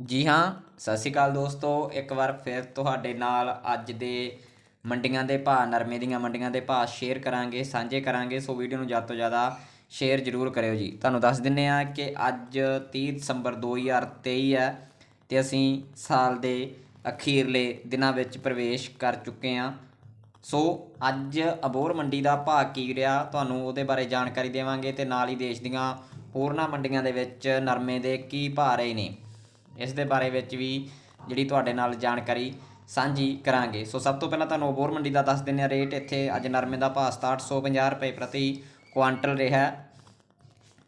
ਜੀ ਹਾਂ, ਸਤਿ ਸ਼੍ਰੀ ਅਕਾਲ ਦੋਸਤੋ। ਇੱਕ ਵਾਰ ਫਿਰ ਤੁਹਾਡੇ ਨਾਲ ਅੱਜ ਦੇ ਮੰਡੀਆਂ ਦੇ ਭਾਅ, ਨਰਮੇ ਦੀਆਂ ਮੰਡੀਆਂ ਦੇ ਭਾਅ ਸ਼ੇਅਰ ਕਰਾਂਗੇ, ਸਾਂਝੇ ਕਰਾਂਗੇ। ਸੋ ਵੀਡੀਓ ਨੂੰ ਜ਼ਿਆਦਾ ਤੋਂ ਜ਼ਿਆਦਾ ਸ਼ੇਅਰ ਜ਼ਰੂਰ ਕਰਿਓ ਜੀ। ਤੁਹਾਨੂੰ ਦੱਸ ਦਿੰਨੇ ਆ ਕਿ ਅੱਜ 30 ਦਸੰਬਰ 2023 ਹੈ ਤੇ ਅਸੀਂ ਸਾਲ ਦੇ ਅਖੀਰਲੇ ਦਿਨਾਂ ਵਿੱਚ ਪ੍ਰਵੇਸ਼ ਕਰ ਚੁੱਕੇ ਹਾਂ। ਸੋ ਅੱਜ ਅਬੋਰ ਮੰਡੀ ਦਾ ਭਾਅ ਕੀ ਰਿਹਾ, ਤੁਹਾਨੂੰ ਉਹਦੇ ਬਾਰੇ ਜਾਣਕਾਰੀ ਦੇਵਾਂਗੇ ਤੇ ਨਾਲ ਹੀ ਦੇਸ਼ ਦੀਆਂ ਹੋਰਨਾਂ ਮੰਡੀਆਂ ਦੇ ਵਿੱਚ ਨਰਮੇ ਦੇ ਕੀ ਭਾਅ ਰਹੇ ਨੇ। ਇਸ ਦੇ ਬਾਰੇ ਵਿੱਚ ਵੀ ਜਿਹੜੀ ਤੁਹਾਡੇ ਨਾਲ ਜਾਣਕਾਰੀ ਸਾਂਝੀ ਕਰਾਂਗੇ। ਸੋ ਸਭ ਤੋਂ ਪਹਿਲਾਂ ਤੁਹਾਨੂੰ ਬੋਰ ਮੰਡੀ ਦਾ ਦੱਸ ਦਿੰਦੇ ਹਾਂ, ਰੇਟ ਇੱਥੇ ਅੱਜ ਨਰਮੇ ਦਾ ਭਾਅ 6750 ਰੁਪਏ ਪ੍ਰਤੀ ਕੁਆਂਟਲ ਰਿਹਾ। ਹੈ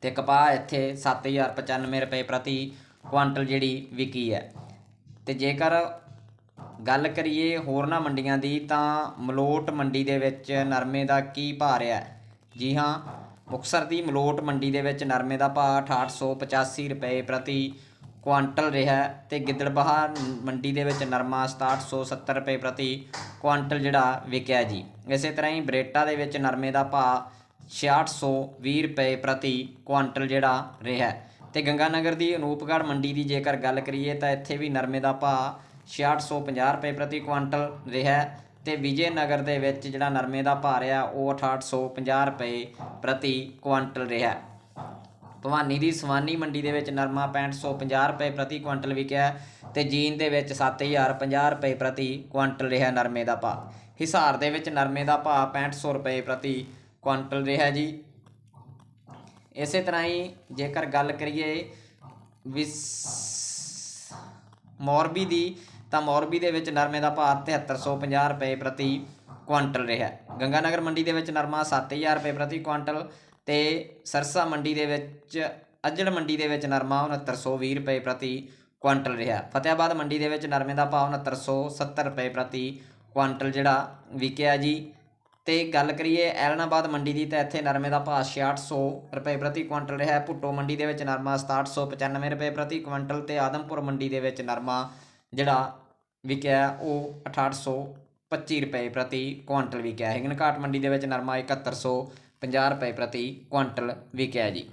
ਤੇ ਕਪਾਹ ਇੱਥੇ 7095 ਰੁਪਏ ਪ੍ਰਤੀ ਕੁਆਂਟਲ ਜਿਹੜੀ ਵਿਕੀ ਹੈ। ਤੇ ਜੇਕਰ ਗੱਲ ਕਰੀਏ ਹੋਰਨਾਂ ਮੰਡੀਆਂ ਦੀ, ਤਾਂ ਮਲੋਟ ਮੰਡੀ ਦੇ ਵਿੱਚ ਨਰਮੇ ਦਾ ਕੀ ਭਾਅ ਰਿਹਾ ਜੀ ਹਾਂ ਮੁਕਸਰ ਦੀ ਮਲੋਟ ਮੰਡੀ ਦੇ ਵਿੱਚ ਨਰਮੇ ਦਾ ਭਾਅ 6885 ਰੁਪਏ ਪ੍ਰਤੀ ਕੁਆਂਟਲ ਰਿਹਾ ਹੈ ਤੇ ਗਿੱਦੜਬਾਹਾ ਮੰਡੀ ਦੇ ਵਿੱਚ ਨਰਮਾ 6770 ਰੁਪਏ ਪ੍ਰਤੀ ਕੁਆਂਟਲ ਜਿਹੜਾ ਵਿਕਿਆ ਜੀ। ਇਸੇ ਤਰ੍ਹਾਂ ਹੀ ਬਰੇਟਾ ਦੇ ਵਿੱਚ ਨਰਮੇ ਦਾ ਭਾਅ 6620 ਰੁਪਏ ਪ੍ਰਤੀ ਕੁਆਂਟਲ ਜਿਹੜਾ ਰਿਹਾ ਹੈ। ਤੇ ਗੰਗਾਨਗਰ ਦੀ ਅਨੂਪਗੜ੍ਹ ਮੰਡੀ ਦੀ ਜੇਕਰ ਗੱਲ ਕਰੀਏ ਤਾਂ ਇੱਥੇ ਵੀ ਨਰਮੇ ਦਾ ਭਾਅ 6650 ਰੁਪਏ ਪ੍ਰਤੀ ਕੁਆਂਟਲ ਰਿਹਾ ਹੈ ਤੇ ਵਿਜੇ ਨਗਰ ਦੇ ਵਿੱਚ ਜਿਹੜਾ ਨਰਮੇ ਦਾ ਭਾਅ ਰਿਹਾ ਉਹ 6850 ਰੁਪਏ ਪ੍ਰਤੀ ਕੁਆਂਟਲ ਰਿਹਾ ਭਵਾਨੀ ਦੀ ਸਵਾਨੀ ਮੰਡੀ ਦੇ ਵਿੱਚ ਨਰਮਾ 6550 ਰੁਪਏ ਪ੍ਰਤੀ ਕੁਇੰਟਲ ਵਿਕਿਆ ਹੈ ਤੇ ਜੀਨ ਦੇ ਵਿੱਚ 7050 ਰੁਪਏ ਪ੍ਰਤੀ ਕੁਇੰਟਲ ਰਿਹਾ ਨਰਮੇ ਦਾ ਭਾਅ ਹਿਸਾਰ ਦੇ ਵਿੱਚ ਨਰਮੇ ਦਾ ਭਾਅ 6500 ਰੁਪਏ ਪ੍ਰਤੀ ਕੁਇੰਟਲ ਰਿਹਾ ਜੀ ਇਸੇ ਤਰ੍ਹਾਂ ਹੀ ਜੇਕਰ ਗੱਲ ਕਰੀਏ ਵਿਸ ਮੋਰਬੀ ਦੀ, ਤਾਂ ਮੋਰਬੀ ਦੇ ਵਿੱਚ ਨਰਮੇ ਦਾ ਭਾਅ 7350 ਰੁਪਏ ਪ੍ਰਤੀ ਕੁਇੰਟਲ ਰਿਹਾ ਹੈ। ਗੰਗਾਨਗਰ ਮੰਡੀ ਦੇ ਵਿੱਚ ਨਰਮਾ 7000 ਰੁਪਏ ਪ੍ਰਤੀ ਕੁਇੰਟਲ ਤੇ ਸਰਸਾ ਮੰਡੀ ਦੇ ਵਿੱਚ ਅਜੜ ਮੰਡੀ ਦੇ ਵਿੱਚ ਨਰਮਾ 6920 ਰੁਪਏ ਪ੍ਰਤੀ ਕੁਇੰਟਲ ਰਿਹਾ। ਫਤਿਆਬਾਦ ਮੰਡੀ ਦੇ ਵਿੱਚ ਨਰਮੇ ਦਾ ਭਾਅ 6970 ਰੁਪਏ ਪ੍ਰਤੀ ਕੁਇੰਟਲ ਜਿਹੜਾ ਵਿਕਿਆ ਜੀ। ਤੇ ਗੱਲ ਕਰੀਏ ਐਲਨਾਬਾਦ ਮੰਡੀ ਦੀ, ਤਾਂ ਇੱਥੇ ਨਰਮੇ ਦਾ ਭਾਅ 6600 ਰੁਪਏ ਪ੍ਰਤੀ ਕੁਇੰਟਲ ਰਿਹਾ। ਭੁੱਟੋ ਮੰਡੀ ਦੇ ਵਿੱਚ ਨਰਮਾ 6795 ਰੁਪਏ ਪ੍ਰਤੀ ਕੁਇੰਟਲ ਤੇ ਆਦਮਪੁਰ ਮੰਡੀ ਦੇ ਵਿੱਚ ਨਰਮਾ ਜਿਹੜਾ ਵਿਕਿਆ, ਉਹ 6825 ਰੁਪਏ ਪ੍ਰਤੀ ਕੁਇੰਟਲ ਵਿਕਿਆ। ਹੈ ਘਾਟ ਮੰਡੀ ਦੇ ਵਿੱਚ ਨਰਮਾ 7150 ਰੁਪਏ ਪ੍ਰਤੀ ਕੁਆਂਟਲ ਵਿਕਿਆ ਜੀ।